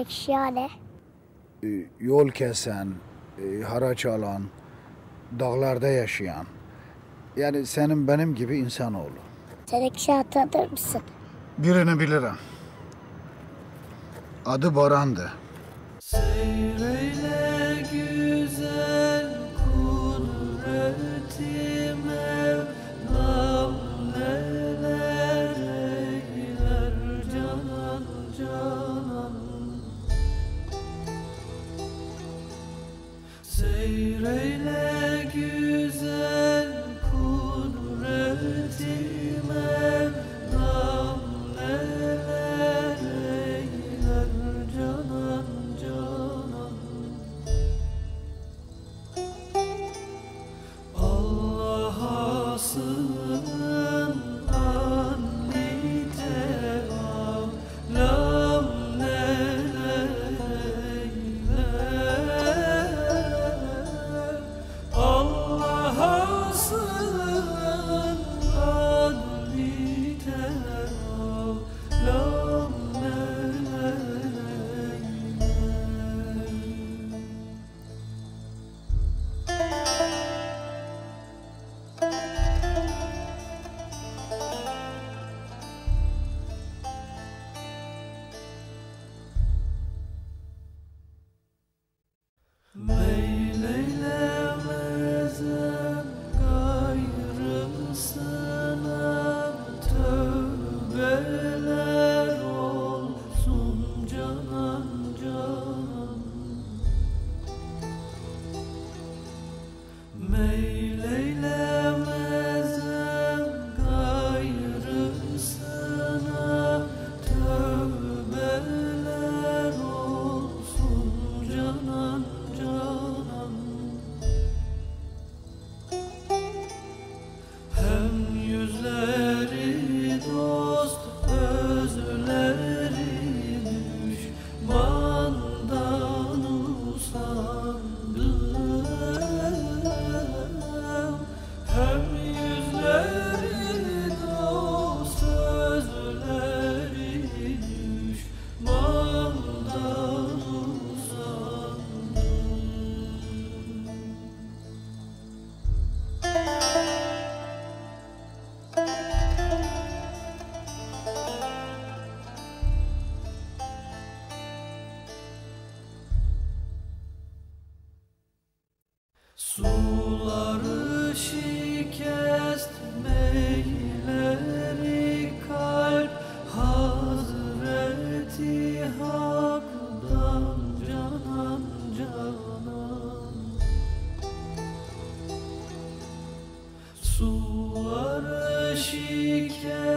Ekşiyane. e, yol kesen, e, haraç alan, dağlarda yaşayan. Yani senin benim gibi insanoğlu. Sen ekşi tanır mısın? Birini bilirim. Adı Boran'dı. Seyreyle Suları şikest meyleri kalp Hazreti Hak'tan canan canan Suları şikest